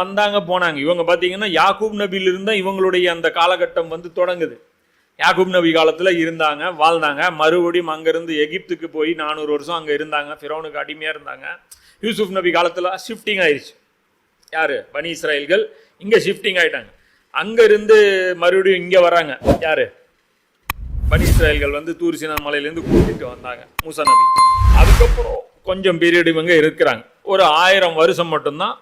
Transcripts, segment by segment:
வந்தாங்க போனாங்க. இவங்க பார்த்தீங்கன்னா யாக்கூப் நபியில் தான் இவங்களுடைய அந்த காலகட்டம் வந்து தொடங்குது. யாக்கூப் நபி காலத்தில் இருந்தாங்க வாழ்ந்தாங்க. மறுபடியும் அங்கேருந்து எகிப்துக்கு போய் நானூறு வருஷம் அங்கே இருந்தாங்க. ஃபிரோனுக்கு அடிமையாக இருந்தாங்க. யூசுப் நபி காலத்தில் ஷிஃப்டிங் ஆயிடுச்சு யார்? பனி இஸ்ராயல்கள் இங்கே ஷிஃப்டிங் ஆயிட்டாங்க. அங்கேருந்து மறுபடியும் இங்கே வராங்க. யார்? பனி இஸ்ராயல்கள் வந்து தூர்சினா மலையிலேருந்து கூட்டிகிட்டு வந்தாங்க மூசா நபி. அதுக்கப்புறம் கொஞ்சம் பீரியட் இவங்க இருக்கிறாங்க. ஒரு ஆயிரம் வருஷம் மட்டும்தான்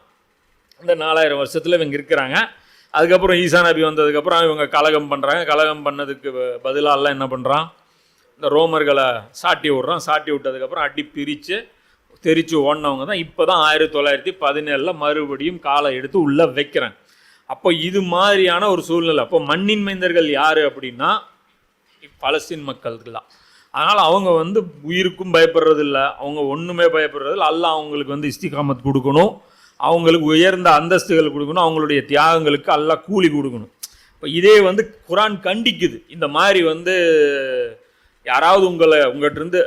இந்த நாலாயிரம் வருஷத்தில் இவங்க இருக்கிறாங்க. அதுக்கப்புறம் ஈசா நபி வந்ததுக்கப்புறம் இவங்க கலகம் பண்ணுறாங்க கலகம் பண்ணதுக்கு பதிலாக எல்லாம் என்ன பண்ணுறான் இந்த ரோமர்களை சாட்டி விட்றான். சாட்டி விட்டதுக்கப்புறம் அடி பிரித்து தெரித்து ஓடினவங்க தான் இப்போ தான் ஆயிரத்தி தொள்ளாயிரத்தி பதினேழில் மறுபடியும் காலை எடுத்து உள்ளே வைக்கிறாங்க. அப்போ இது மாதிரியான ஒரு சூழ்நிலை. அப்போ மண்ணின் மைந்தர்கள் யார் அப்படின்னா பலஸ்தீன் மக்களுக்கு தான். அதனால் அவங்க வந்து உயிருக்கும் பயப்படுறதில்ல. அவங்க ஒன்றுமே பயப்படுறதில்ல. அல்ல அவங்களுக்கு வந்து இஸ்திகாமத் கொடுக்கணும். அவங்களுக்கு உயர்ந்த அந்தஸ்துகள் கொடுக்கணும் அவங்களுடைய தியாகங்களுக்கு அல்லாஹ் கூலி கொடுக்கணும். இப்போ இதே வந்து குரான் கண்டிக்குது. இந்த மாதிரி வந்து யாராவது உங்களை உங்கள்கிட்ட இருந்து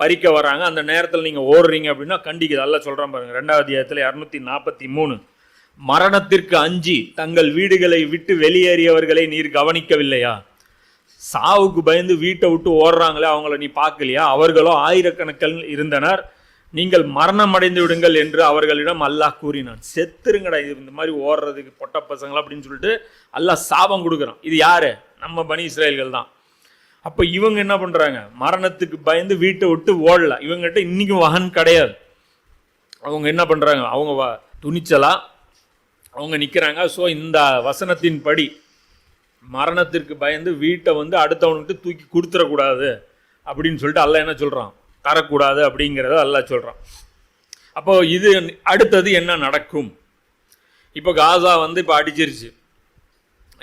பறிக்க வராங்க அந்த நேரத்தில் நீங்கள் ஓடுறீங்க அப்படின்னா கண்டிக்குது. அல்ல சொல்கிறான் பாருங்கள் ரெண்டாவது அத்தியாயத்தில் இரநூத்தி நாற்பத்தி மூணு. மரணத்திற்கு அஞ்சி தங்கள் வீடுகளை விட்டு வெளியேறியவர்களை நீர் கவனிக்கவில்லையா? சாவுக்கு பயந்து வீட்டை விட்டு ஓடுறாங்களே அவங்கள நீ பார்க்கலையா? அவர்களோ ஆயிரக்கணக்கில் இருந்தனர். நீங்கள் மரணம் அடைந்து விடுங்கள் என்று அவர்களிடம் அல்லாஹ் கூறினான். செத்துருங்கடா இது இந்த மாதிரி ஓடுறதுக்கு பொட்ட பசங்களா அப்படின்னு சொல்லிட்டு அல்லாஹ் சாபம் கொடுக்குறான். இது யாரு? நம்ம பனி இஸ்ரேல்கள் தான். அப்போ இவங்க என்ன பண்ணுறாங்க மரணத்துக்கு பயந்து வீட்டை விட்டு ஓடல. இவங்ககிட்ட இன்றைக்கும் வகன் கிடையாது. அவங்க என்ன பண்ணுறாங்க அவங்க வ- துணிச்சலா அவங்க நிற்கிறாங்க ஸோ இந்த வசனத்தின் படி மரணத்திற்கு பயந்து வீட்டை வந்து அடுத்தவனுக்கு தூக்கி கொடுத்துடக்கூடாது அப்படின்னு சொல்லிட்டு அல்ல என்ன சொல்கிறான் தரக்கூடாது அப்படிங்கிறத அல்லா சொல்கிறான் அப்போ இது அடுத்தது என்ன நடக்கும்? இப்போ காசா வந்து இப்போ அடிச்சிருச்சு.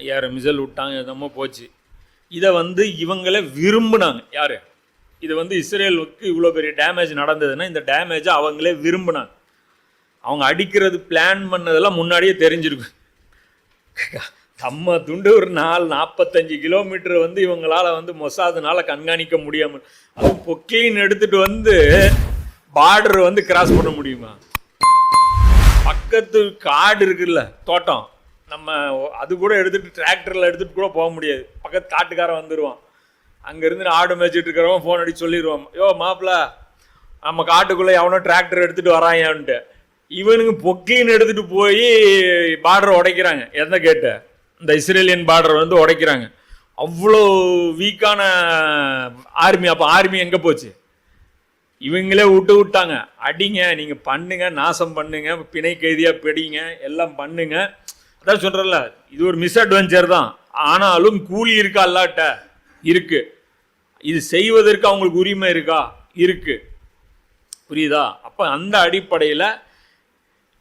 யார்? மிசல் விட்டாங்க என்னமோ போச்சு. இதை வந்து இவங்களே விரும்புனாங்க. யார்? இது வந்து இஸ்ரேலுக்கு இவ்வளோ பெரிய டேமேஜ் நடந்ததுன்னா இந்த டேமேஜை அவங்களே விரும்பினாங்க. அவங்க அடிக்கிறது பிளான் பண்ணதெல்லாம் முன்னாடியே தெரிஞ்சிருக்கும். நம்ம துண்டு ஒரு நாள் நாற்பத்தஞ்சு கிலோமீட்டர் வந்து இவங்களால வந்து மொசாதுனால கண்காணிக்க முடியாமல் அதுவும் பொக்கிலின் எடுத்துட்டு வந்து பார்டர் வந்து கிராஸ் பண்ண முடியுமா? பக்கத்து காடு இருக்குல்ல தோட்டம். நம்ம அது கூட எடுத்துட்டு டிராக்டரில் எடுத்துகிட்டு கூட போக முடியாது. பக்கத்து காட்டுக்காரன் வந்துடுவான் அங்கேருந்து ஆடு மேய்ச்சிட்டு இருக்கிறவன் ஃபோன் அடிச்சு சொல்லிடுவான் யோ மாப்பிள்ள நம்ம காட்டுக்குள்ளே எவனோ டிராக்டர் எடுத்துகிட்டு வராயான்ட்டு. இவனுங்க பொக்கின்னு எடுத்துகிட்டு போய் பார்டர் உடைக்கிறாங்க. எந்த கேட்டை? இந்த இஸ்ரேலியன் பார்டர் வந்து உடைக்கிறாங்க. அவ்வளோ வீக்கான ஆர்மி அப்போ ஆர்மி எங்கே போச்சு? இவங்களே விட்டு விட்டாங்க. அடிங்க நீங்கள் பண்ணுங்க நாசம் பண்ணுங்க பிணை கைதியாக பிடிங்க எல்லாம் பண்ணுங்க. அதான் சொல்கிறல்ல இது ஒரு மிஸ்அட்வென்ச்சர் தான். ஆனாலும் கூலி இருக்கா அல்லாட்ட? இருக்கு. இது செய்வதற்கு அவங்களுக்கு உரிமை இருக்கா? இருக்கு. புரியுதா? அப்போ அந்த அடிப்படையில்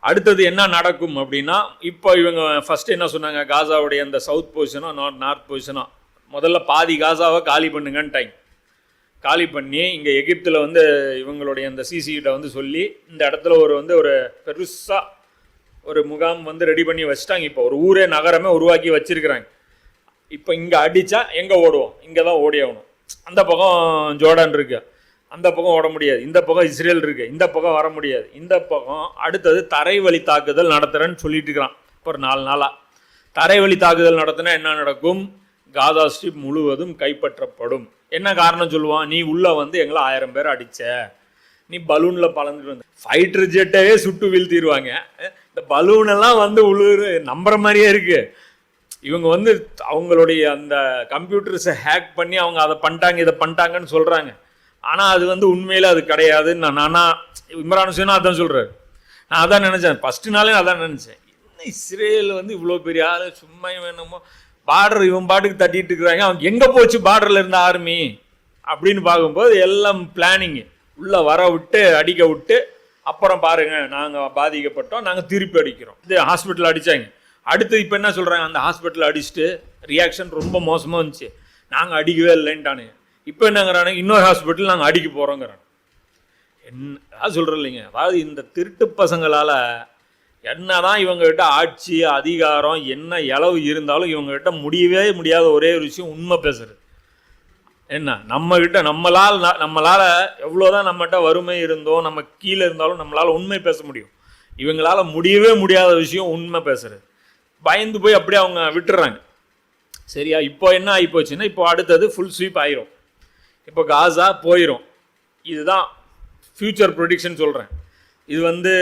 அடுத்தது என்ன நடக்கும் அப்படின்னா இப்போ இவங்க ஃபஸ்ட்டு என்ன சொன்னாங்க? காசாவுடைய அந்த சவுத் பொசிஷனோ நார்த் நார்த் பொசிஷனோ முதல்ல பாதி காசாவை காலி பண்ணுங்கன்ட்டாங்க காலி பண்ணி இங்கே எகிப்தில் வந்து இவங்களுடைய அந்த சிசிகிட்ட வந்து சொல்லி இந்த இடத்துல ஒரு வந்து ஒரு பெருசாக ஒரு முகாம் வந்து ரெடி பண்ணி வச்சுட்டாங்க இப்போ. ஒரு ஊரே நகரமே உருவாக்கி வச்சிருக்கிறாங்க. இப்போ இங்கே அடித்தா எங்கே ஓடுவோம்? இங்கே தான் ஓடி ஆகணும் அந்த பக்கம் ஜோர்டான் இருக்குது அந்த பக்கம் ஓட முடியாது. இந்த பக்கம் இஸ்ரேல் இருக்கு. இந்த பக்கம் வர முடியாது. இந்த பக்கம் அடுத்தது தரைவழி தாக்குதல் நடத்துகிறேன்னு சொல்லிட்டு இருக்கிறான் இப்போ ஒரு நாலு நாளாக தரைவழி தாக்குதல் நடத்தினா என்ன நடக்கும்? காதா ஸ்ட்ரிப் முழுவதும் கைப்பற்றப்படும். என்ன காரணம் சொல்லுவான்? நீ உள்ளே வந்து எங்களை ஆயிரம் பேர் அடிச்ச. நீ பலூனில் பறந்துட்டு வந்த. ஃபைட்டர் ஜெட்டவே சுட்டு வீழ்த்திடுவாங்க இந்த பலூனெல்லாம் வந்து உழுவுற நம்புற மாதிரியே இருக்குது இவங்க வந்து அவங்களுடைய அந்த கம்ப்யூட்டர்ஸை ஹேக் பண்ணி அவங்க அதை பண்ணிட்டாங்க இதை பண்ணிட்டாங்கன்னு சொல்கிறாங்க ஆனால் அது வந்து உண்மையில் அது கிடையாதுன்னு நான் நானா இம்ரான் ஹுசேனா அதான் சொல்கிறாரு நான் அதான் நினச்சேன். ஃபஸ்ட்டு நாளே அதான் நினச்சேன். என்ன இஸ்ரேல் வந்து இவ்வளோ பெரிய ஆள் சும்மா வேணுமோ பார்டர் இவன் பாட்டுக்கு தட்டிட்டு இருக்கிறாங்க. அவங்க எங்கே போச்சு பார்டரில் இருந்த ஆர்மி அப்படின்னு பார்க்கும்போது எல்லாம் பிளானிங்கு உள்ளே வர விட்டு அடிக்க விட்டு அப்புறம் பாருங்கள் நாங்கள் பாதிக்கப்பட்டோம். நாங்கள் திருப்பி அடிக்கிறோம். இது ஹாஸ்பிட்டல் அடித்தாங்க அடுத்து இப்போ என்ன சொல்கிறாங்க அந்த ஹாஸ்பிட்டல் அடிச்சுட்டு ரியாக்ஷன் ரொம்ப மோசமாக இருந்துச்சு. நாங்கள் அடிக்கவே இல்லைன்ட்டானுங்க. இப்போ என்னங்கிறானுங்க இன்னொரு ஹாஸ்பிட்டல் நாங்கள் அடிக்க போகிறோங்கிறாங்க என்ன சொல்கிறேன் இல்லைங்க. அதாவது இந்த திருட்டு பசங்களால் என்ன தான் இவங்ககிட்ட ஆட்சி அதிகாரம் என்ன இளவு இருந்தாலும் இவங்ககிட்ட முடியவே முடியாத ஒரே ஒரு விஷயம் உண்மை பேசுகிறது என்ன? நம்மக்கிட்ட நம்மளால் நம்மளால் நம்மளால் எவ்வளோதான் நம்மகிட்ட வறுமை இருந்தோம் நம்ம கீழே இருந்தாலும் நம்மளால் உண்மை பேச முடியும். இவங்களால் முடியவே முடியாத விஷயம் உண்மை பேசுகிறது பயந்து போய் அப்படியே அவங்க விட்டுறாங்க. சரியா? இப்போ என்ன ஆகி போச்சுன்னா இப்போ அடுத்தது ஃபுல் ஸ்வீப் ஆயிரும். இப்போ காசா போயிடும் இதுதான் ஃப்யூச்சர் ப்ரொடிக்ஷன் சொல்கிறேன் இது வந்து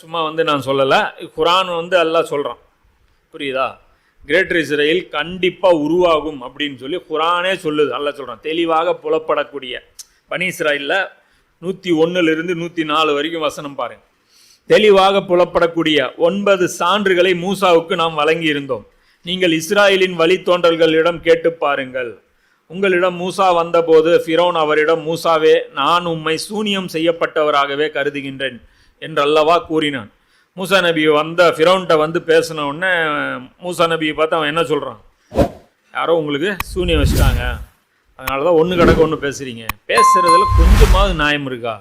சும்மா வந்து நான் சொல்லலை. குரான் வந்து எல்லாம் சொல்கிறான் புரியுதா? கிரேட்டர் இஸ்ரேல் கண்டிப்பாக உருவாகும் அப்படின்னு சொல்லி குரானே சொல்லுது அல்லாஹ் சொல்கிறான் தெளிவாக புலப்படக்கூடிய பனி இஸ்ராயலில் நூற்றி ஒன்றுலேருந்து நூற்றி நாலு வரைக்கும் வசனம் பாருங்கள் தெளிவாக புலப்படக்கூடிய ஒன்பது சான்றுகளை மூசாவுக்கு நாம் வழங்கி இருந்தோம் நீங்கள் இஸ்ராயலின் வழித்தோன்றல்களிடம் கேட்டு பாருங்கள். உங்களிடம் மூசா வந்தபோது ஃபிரோன் அவரிடம் மூசாவே நான் உம்மை சூனியம் செய்யப்பட்டவராகவே கருதுகின்றேன் என்றல்லவா கூறினான். மூசா நபி வந்த ஃபிரோன்கிட்ட வந்து பேசின உடனே மூசா நபியை பார்த்து அவன் என்ன சொல்கிறான் யாரோ உங்களுக்கு சூனியம் வச்சுட்டாங்க. அதனால தான் ஒன்று கிடக்க ஒன்று பேசுகிறீங்க பேசுகிறதுல கொஞ்சமாவது நியாயம் இருக்கா?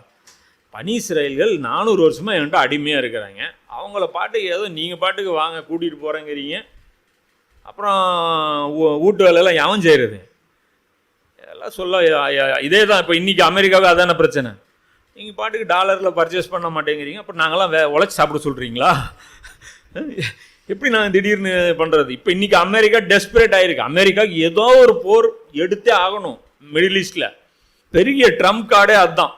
பனீஸ்ரயல்கள் நானூறு வருஷமாக என்கிட்ட அடிமையாக இருக்கிறாங்க. அவங்கள பாட்டுக்கு ஏதோ நீங்கள் பாட்டுக்கு வாங்க கூட்டிகிட்டு போகிறேங்கிறீங்க அப்புறம் வீட்டு வேலையெல்லாம் எவன் செய்கிறது இதெல்லாம் சொல்ல இதே தான் இப்போ இன்றைக்கி அமெரிக்காவே அதான பிரச்சனை? நீங்கள் பாட்டுக்கு டாலரில் பர்ச்சேஸ் பண்ண மாட்டேங்கிறீங்க அப்போ நாங்களாம் வே உழைச்சி சாப்பிட சொல்கிறீங்களா எப்படி நாங்கள் திடீர்னு பண்ணுறது இப்போ இன்றைக்கி அமெரிக்கா டெஸ்பரேட் ஆகிருக்கு அமெரிக்காவுக்கு ஏதோ ஒரு போர் எடுத்தே ஆகணும் மிடில் ஈஸ்டில் பெரிய ட்ரம்ப் கார்டே அதுதான்.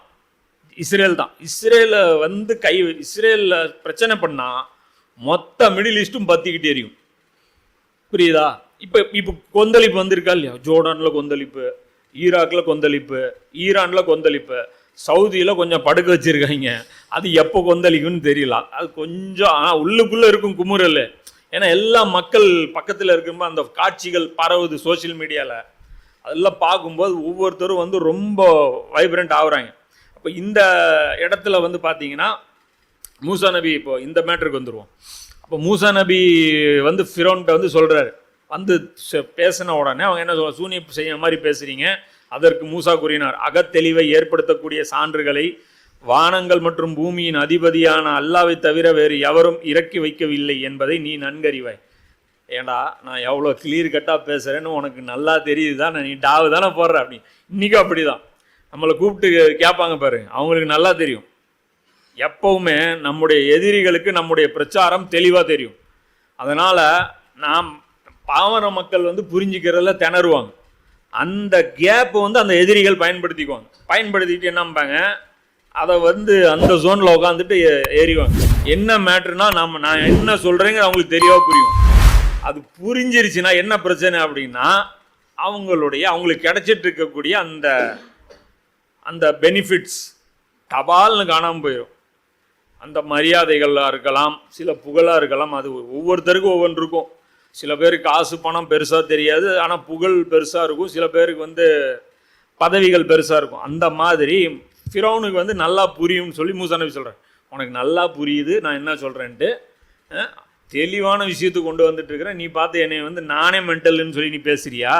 இஸ்ரேல் தான். இஸ்ரேலை வந்து கை இஸ்ரேலில் பிரச்சனை பண்ணால் மொத்த மிடில் ஈஸ்ட்டும் பற்றிக்கிட்டே எரியும். புரியுதா? இப்போ இப்போ கொந்தளிப்பு வந்திருக்கா இல்லையா? ஜோர்டானில் கொந்தளிப்பு. ஈராக்கில் கொந்தளிப்பு ஈரானில் கொந்தளிப்பு சவுதியில் கொஞ்சம் படுக்க வச்சிருக்காங்க. அது எப்போ கொந்தளிக்கும்னு தெரியல. அது கொஞ்சம் ஆனால் உள்ளுக்குள்ளே இருக்கும் குமுறல். ஏன்னா எல்லா மக்கள் பக்கத்தில் இருக்கும்போது அந்த காட்சிகள் பரவுது சோஷியல் மீடியாவில் அதெல்லாம் பார்க்கும்போது ஒவ்வொருத்தரும் வந்து ரொம்ப வைப்ரண்ட் ஆகுறாங்க. அப்போ இந்த இடத்துல வந்து பார்த்தீங்கன்னா மூசா நபி இப்போ இந்த மேட்டருக்கு வந்துடுவோம் அப்போ மூசா நபி வந்து ஃபிரோன்கிட்ட வந்து சொல்கிறாரு வந்து பேசின உடனே அவங்க என்ன சொல்ல சூனியம் செய்ய மாதிரி பேசுகிறீங்க அதற்கு மூசா கூறினார் அகத்தெளிவை ஏற்படுத்தக்கூடிய சான்றுகளை வானங்கள் மற்றும் பூமியின் அதிபதியான அல்லாவை தவிர வேறு எவரும் இறக்கி வைக்கவில்லை என்பதை நீ நன்கறிவாய். ஏண்டா நான் எவ்வளோ கிளியர் கட்டாக பேசுகிறேன்னு உனக்கு நல்லா தெரியுது தான் நீ டாவு தானே போடுற அப்படி. இன்றைக்கும் அப்படி தான் நம்மளை கூப்பிட்டு கேட்பாங்க பாரு அவங்களுக்கு நல்லா தெரியும். எப்பவுமே நம்முடைய எதிரிகளுக்கு நம்முடைய பிரச்சாரம் தெளிவாக தெரியும். அதனால் நாம் பாவன மக்கள் வந்து புரிஞ்சுக்கிறதுல திணறுவாங்க. அந்த கேப்பை வந்து அந்த எதிரிகள் பயன்படுத்திக்குவாங்க. பயன்படுத்திட்டு என்னம்பாங்க அதை வந்து அந்த ஜோனில் உட்காந்துட்டு ஏ- ஏறிவாங்க என்ன மேட்ருனா நம்ம நான் என்ன சொல்கிறேங்கிற அவங்களுக்கு தெளிவாக புரியும். அது புரிஞ்சிருச்சுன்னா என்ன பிரச்சனை அப்படின்னா அவங்களுடைய அவங்களுக்கு கிடைச்சிட்டு இருக்கக்கூடிய அந்த அந்த பெனிஃபிட்ஸ் தபால்னு காணாமல் போயிடும் அந்த மரியாதைகளாக இருக்கலாம் சில புகழாக இருக்கலாம் அது ஒவ்வொருத்தருக்கும் ஒவ்வொன்று இருக்கும் சில பேருக்கு காசு பணம் பெருசாக தெரியாது. ஆனால் புகழ் பெருசாக இருக்கும். சில பேருக்கு வந்து பதவிகள் பெருசாக இருக்கும். அந்த மாதிரி ஃபிரௌனுக்கு வந்து நல்லா புரியும்னு சொல்லி மூசா நபி சொல்கிறேன் உனக்கு நல்லா புரியுது. நான் என்ன சொல்கிறேன்ட்டு தெளிவான விஷயத்தை கொண்டு வந்துட்டு இருக்கிறேன். நீ பார்த்து என்னை வந்து நானே மென்டல்னு சொல்லி நீ பேசுகிறியா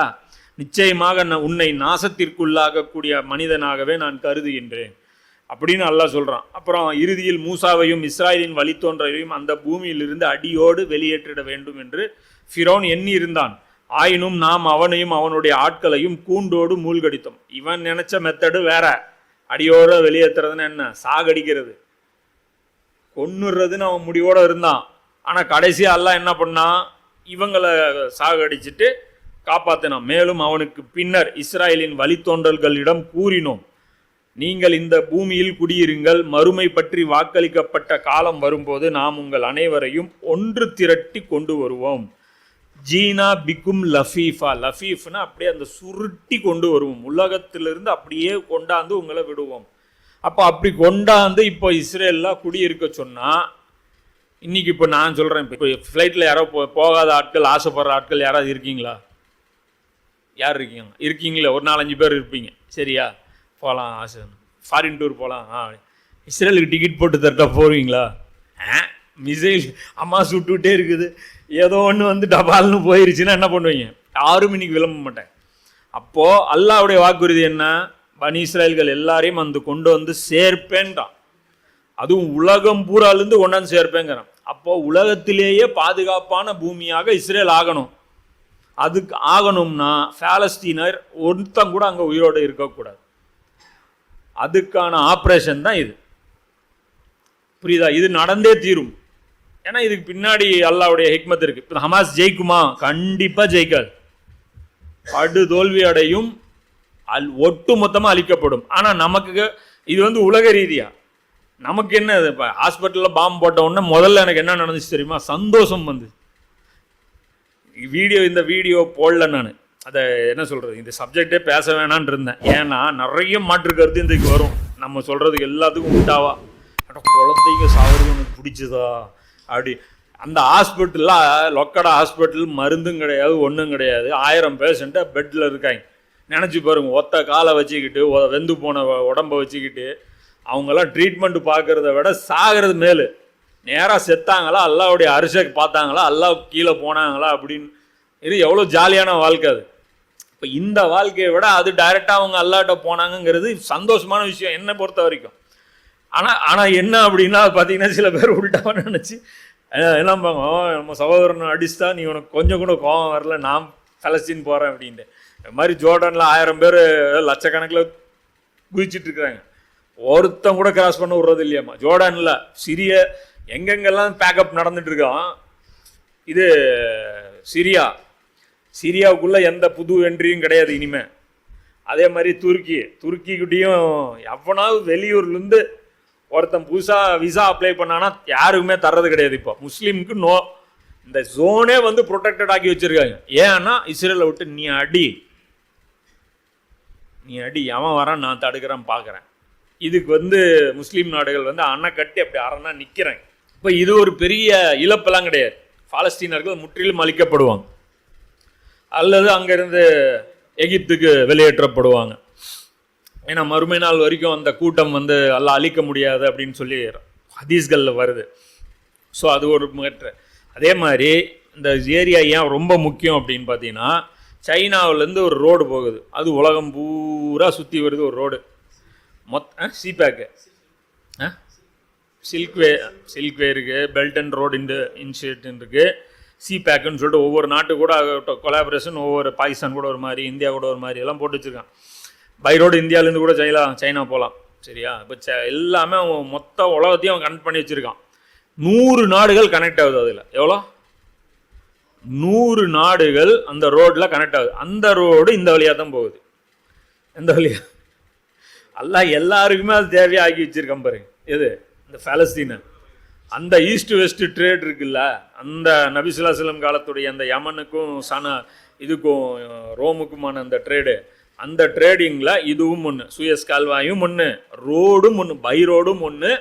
நிச்சயமாக நான் உன்னை நாசத்திற்குள்ளாகக்கூடிய மனிதனாகவே நான் கருதுகின்றேன். அப்படின்னு அல்லா சொல்கிறான் அப்புறம் இறுதியில் மூசாவையும் இஸ்ராயலின் வழித்தோன்றலையும் அந்த பூமியிலிருந்து அடியோடு வெளியேற்றிட வேண்டும் என்று ஃபிரோன் எண்ணி இருந்தான் ஆயினும் நாம் அவனையும் அவனுடைய ஆட்களையும் கூண்டோடு மூழ்கடித்தோம். இவன் நினச்ச மெத்தடு வேற. அடியோடு வெளியேற்றுறதுன்னு என்ன? சாகடிக்கிறது. கொன்னுறதுன்னு அவன் முடிவோடு இருந்தான். ஆனால் கடைசியாக எல்லாம் என்ன பண்ணான்? இவங்களை சாகடிச்சிட்டு காப்பாற்றினான் மேலும் அவனுக்கு பின்னர் இஸ்ராயலின் வழித்தோன்றல்களிடம் கூறினோம். நீங்கள் இந்த பூமியில் குடியிருங்கள் மறுமை பற்றி வாக்களிக்கப்பட்ட காலம் வரும்போது நாம் உங்கள் அனைவரையும் ஒன்று திரட்டி கொண்டு வருவோம். ஜீனா பிக்கும் லஃபீஃபா. லஃபீஃப்னா அப்படியே அந்த சுருட்டி கொண்டு வருவோம். உலகத்திலிருந்து அப்படியே கொண்டாந்து உங்களை விடுவோம். அப்போ அப்படி கொண்டாந்து இப்போ இஸ்ரேலில் குடியிருக்க சொன்னால் இன்னைக்கு இப்போ நான் சொல்கிறேன் இப்போ ஃப்ளைட்டில் யாரோ போ போகாத ஆட்கள் ஆசைப்படுற ஆட்கள் யாராவது இருக்கீங்களா? யார் இருக்கீங்க? இருக்கீங்களே ஒரு நாலஞ்சு பேர் இருப்பீங்க. சரியா? போகலாம் ஆசை. ஃபாரின் டூர் போகலாம் ஆ இஸ்ரேலுக்கு டிக்கெட் போட்டு தரட்டா போவீங்களா? ஆ மிசைல் அம்மா சுட்டுக்கிட்டே இருக்குது. ஏதோ ஒன்று வந்து டபால்னு போயிருச்சுன்னா என்ன பண்ணுவீங்க? யாரும் இன்னைக்கு விளம்ப மாட்டேன். அப்போது அல்லாவுடைய வாக்குறுதி என்ன? பனி இஸ்ரேல்கள் எல்லாரையும் வந்து கொண்டு வந்து சேர்ப்பேன்றான் அதுவும் உலகம் பூராலேருந்து கொண்டாந்து சேர்ப்பேங்கிறான். அப்போது உலகத்திலேயே பாதுகாப்பான பூமியாக இஸ்ரேல் ஆகணும். அதுக்கு ஆகணும்னா ஃபேலஸ்தீனர் ஒருத்தன் கூட அங்கே உயிரோடு இருக்கக்கூடாது. அதுக்கான ஆப்ரேஷன் தான் இது. புரியுதா? இது நடந்தே தீரும். ஏன்னா இதுக்கு பின்னாடி அல்லாவுடைய ஹிக்மத் இருக்குது இப்போ ஹமாஸ் ஜெயிக்குமா? கண்டிப்பாக ஜெயிக்காது. படு தோல்வி அடையும். அல் ஒட்டு மொத்தமாக அழிக்கப்படும். ஆனால் நமக்கு இது வந்து உலக ரீதியாக நமக்கு என்ன இப்போ ஹாஸ்பிட்டலில் பாம்பு போட்ட உடனே முதல்ல எனக்கு என்ன நடந்துச்சு தெரியுமா? சந்தோஷம் வந்து வீடியோ இந்த வீடியோ போடல நான். அதை என்ன சொல்கிறது இந்த சப்ஜெக்டே பேச வேணான்னு இருந்தேன். ஏன்னா நிறைய மாற்று கருத்து இதுக்கு வரும். நம்ம சொல்கிறதுக்கு எல்லாத்துக்கும் உண்டாவா? ஆனால் குழந்தைங்க சாவது உனக்கு பிடிச்சதா? அப்படி அந்த ஹாஸ்பிட்டலில் லொக்கடா ஹாஸ்பிட்டல் மருந்தும் கிடையாது ஒன்றும் கிடையாது. ஆயிரம் பேஷண்ட்டை பெட்டில் இருக்காங்க. நினச்சி பாருங்க ஒத்த காலை வச்சுக்கிட்டு வெந்து போன உடம்பை உடம்ப வச்சுக்கிட்டு அவங்கெல்லாம் ட்ரீட்மெண்ட் பார்க்குறத விட சாகிறது மேலு. நேராக செத்தாங்களா? அல்லாவுடைய அரிசை பார்த்தாங்களா? அல்லா கீழே போனாங்களா? அப்படின்னு. இது எவ்வளோ ஜாலியான வாழ்க்கை அது. இப்போ இந்த வாழ்க்கையை விட அது டைரெக்டாக அவங்க அல்லாட்ட போனாங்கங்கிறது சந்தோஷமான விஷயம் என்னை பொறுத்த வரைக்கும். ஆனால் ஆனால் என்ன அப்படின்னா பார்த்தீங்கன்னா சில பேர் உள்டாக நினச்சி என்ன பாங்க நம்ம சகோதரனை அடிச்சுட்டா நீ உனக்கு கொஞ்சம் கூட கோபம் வரல நான் பலஸ்தீன் போகிறேன் அப்படின்ட்டு. இது மாதிரி ஜோர்டனில் ஆயிரம் பேர் லட்சக்கணக்கில் குதிச்சிட்டு இருக்கிறாங்க. ஒருத்தன் கூட கிராஸ் பண்ண விடுறது இல்லையாம்மா. ஜோர்டானில் சிரிய எங்கெங்கெல்லாம் பேக்கப் நடந்துட்டு இருக்கான் இது சிரியா சிரியாவுக்குள்ளே எந்த புது என்ட்ரியும் கிடையாது இனிமே. அதே மாதிரி துருக்கி. துருக்கிக்கிட்டேயும் எவனாவது வெளியூர்லேருந்து ஒருத்தன் புதுசாக விசா அப்ளை பண்ணான்னா யாருக்குமே தர்றது கிடையாது இப்போ. முஸ்லீமுக்கு நோ இந்த ஜோனே வந்து ப்ரொடெக்டட் ஆக்கி வச்சிருக்காங்க. ஏன்னா இஸ்ரேலை விட்டு நீ அடி. நீ அடி. அவன் வரான் நான் தடுக்கிறேன் பார்க்குறேன் இதுக்கு வந்து முஸ்லீம் நாடுகள் வந்து அணை கட்டி அப்படி அரணா நிற்கிறாங்க இப்போ இது ஒரு பெரிய இழப்பெல்லாம் கிடையாது. பாலஸ்தீனர்கள் முற்றிலும் அழிக்கப்படுவாங்க. அல்லது அங்கேருந்து எகிப்துக்கு வெளியேற்றப்படுவாங்க. ஏன்னா மறுமை நாள் வரைக்கும் அந்த கூட்டம் வந்து எல்லாம் அழிக்க முடியாது அப்படின்னு சொல்லி ஹதீஸ்களில் வருது. ஸோ அது ஒரு மேட்ரு. அதே மாதிரி இந்த ஏரியா ஏன் ரொம்ப முக்கியம் அப்படின்னு பார்த்தீங்கன்னா சைனாவிலேருந்து ஒரு ரோடு போகுது. அது உலகம் பூரா சுற்றி வருது ஒரு ரோடு. மொத்த சிபேக்கு ஆ? சில்க்வே சில்க்வே இருக்குது பெல்ட் அண்ட் ரோடு இன்டு இன்ஸ்டியூட்னு இருக்குது சிபேக்குன்னு சொல்லிட்டு ஒவ்வொரு நாட்டு கூட கொலாபரேஷன் ஒவ்வொரு பாகிஸ்தான் கூட ஒரு மாதிரி இந்தியா கூட ஒரு மாதிரி எல்லாம் போட்டு வச்சுருக்கான். பை ரோடு இந்தியாவிலேருந்து கூட சைனா சைனா போகலாம் சரியா? இப்போ ச எல்லாமே அவன் மொத்த உலகத்தையும் அவன் கனெக்ட் பண்ணி வச்சுருக்கான். நூறு நாடுகள் கனெக்ட் ஆகுது அதில். எவ்வளோ? நூறு நாடுகள் அந்த ரோட்டில் கனெக்ட் ஆகுது. அந்த ரோடு இந்த வழியாக தான் போகுது. எந்த வழியாக எல்லாம் எல்லாருக்குமே அது தேவையாக ஆக்கி வச்சுருக்கான் பாருங்க. எது? இந்த பாலஸ்தீனை அந்த ஈஸ்ட் வெஸ்ட் ட்ரேட் இருக்குல்ல அந்த நபிசுல்லாசலம் காலத்துடைய அந்த யமனுக்கும் சன இதுக்கும் ரோமுக்குமான அந்த ட்ரேடு அந்த ட்ரேடிங்கில் இதுவும் ஒன்று சுயஸ் கால்வாயும் ஒன்று ரோடும் ஒன்று பை ரோடும் ஒன்று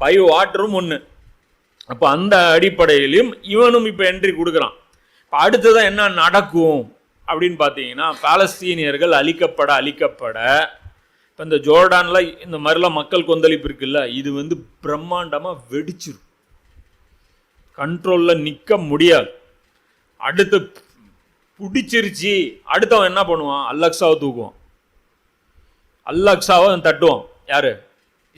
பை வாட்டரும் ஒன்று அப்போ அந்த அடிப்படையிலையும் இவனும் இப்போ என்ட்ரி கொடுக்குறான். இப்போ அடுத்ததான் என்ன நடக்கும் அப்படின்னு பார்த்தீங்கன்னா பாலஸ்தீனியர்கள் அழிக்கப்பட அழிக்கப்பட இப்போ இந்த ஜோர்டானில் இந்த மாதிரிலாம் மக்கள் கொந்தளிப்பு இருக்குல்ல இது வந்து பிரம்மாண்டமாக வெடிச்சிடும் கண்ட்ரோலில் நிற்க முடியாது. அடுத்து பிடிச்சிருச்சு அடுத்தவன் என்ன பண்ணுவான்? அல்லக்ஸாவை தூக்குவான். அல்லக்ஸாவை அவன் தட்டுவான். யார்?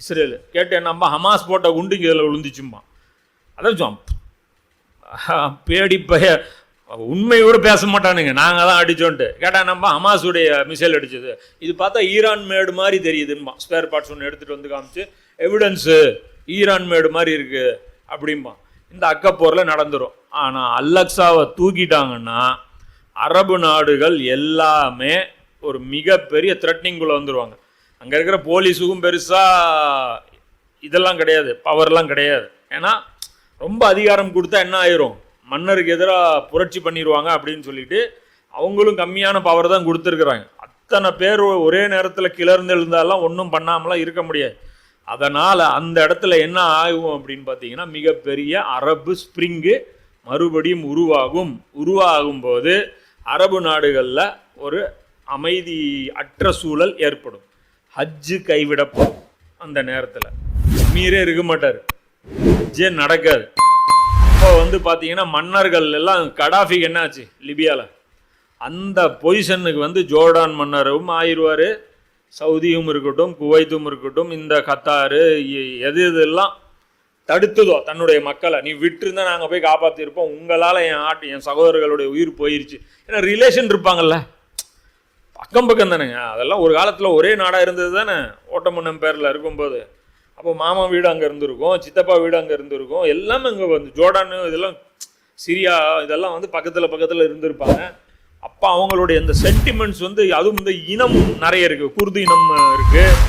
இஸ்ரேல். கேட்டு நம்ம ஹமாஸ் போட்ட குண்டு இதில் விழுந்துச்சும்மா. அதான் பேடி பய உண்மையோடு பேச மாட்டானுங்க. நாங்கள் தான் அடிச்சோன்ட்டு. கேட்டா நம்ம ஹமாஸுடைய மிசைல் அடிச்சது. இது பார்த்தா ஈரான் மேடு மாதிரி தெரியுதுன்பா ஸ்பேர் பார்ட்ஸ் ஒன்று எடுத்துகிட்டு வந்து காமிச்சு எவிடன்ஸு ஈரான் மேடு மாதிரி இருக்குது அப்படிம்பா இந்த அக்கப்போரில் நடந்துடும் ஆனால் அல்லக்ஸாவை தூக்கிட்டாங்கன்னா அரபு நாடுகள் எல்லாமே ஒரு மிகப்பெரிய த்ரெட்னிங்குள்ளே வந்துடுவாங்க அங்கே இருக்கிற போலீஸுக்கும் பெருசாக இதெல்லாம் கிடையாது. பவர்லாம் கிடையாது. ஏன்னா ரொம்ப அதிகாரம் கொடுத்தா என்ன ஆயிரும்? மன்னருக்கு எதிராக புரட்சி பண்ணிடுவாங்க அப்படின்னு சொல்லிட்டு அவங்களும் கம்மியான பவர் தான் கொடுத்துருக்குறாங்க. அத்தனை பேர் ஒரே நேரத்தில் கிளர்ந்து எழுந்தாலாம் ஒன்றும் பண்ணாமலாம் இருக்க முடியாது. அதனால் அந்த இடத்துல என்ன ஆகும் அப்படின்னு பார்த்தீங்கன்னா மிகப்பெரிய அரபு ஸ்ப்ரிங்கு மறுபடியும் உருவாகும். உருவாகும் போது அரபு நாடுகளில் ஒரு அமைதி அற்ற சூழல் ஏற்படும். ஹஜ்ஜு கைவிடப்படும் அந்த நேரத்தில். மீரே இருக்க மாட்டார். ஹஜ்ஜே நடக்காது. இப்போ வந்து பார்த்தீங்கன்னா மன்னர்கள் எல்லாம் கடாஃபிக்கு என்னாச்சு? லிபியாவில் அந்த பொசிஷனுக்கு வந்து ஜோர்டான் மன்னரும் ஆயிடுவார் சவுதியும் இருக்கட்டும் குவைத்தும் இருக்கட்டும் இந்த கத்தாரு எது எதெல்லாம் தடுத்ததோ தன்னுடைய மக்களை நீ விட்டுருந்தா நாங்கள் போய் காப்பாற்றிருப்போம் உங்களால் என் ஆட்டு என் சகோதரர்களுடைய உயிர் போயிருச்சு. ஏன்னா ரிலேஷன் இருப்பாங்கல்ல. பக்கம் பக்கம் தானேங்க. அதெல்லாம் ஒரு காலத்தில் ஒரே நாடாக இருந்தது தானே? ஓட்டமன்னம் பேரில் இருக்கும்போது. அப்போ மாமா வீடு அங்கே இருந்திருக்கும் சித்தப்பா வீடு அங்கே இருந்திருக்கும் எல்லாமே அங்கே வந்து ஜோர்டானு இதெல்லாம் சிரியா இதெல்லாம் வந்து பக்கத்தில் பக்கத்தில் இருந்திருப்பாங்க. அப்போ அவங்களுடைய இந்த சென்டிமெண்ட்ஸ் வந்து அதுவும் இந்த இனம் நிறைய இருக்குது குருது இனம் இருக்குது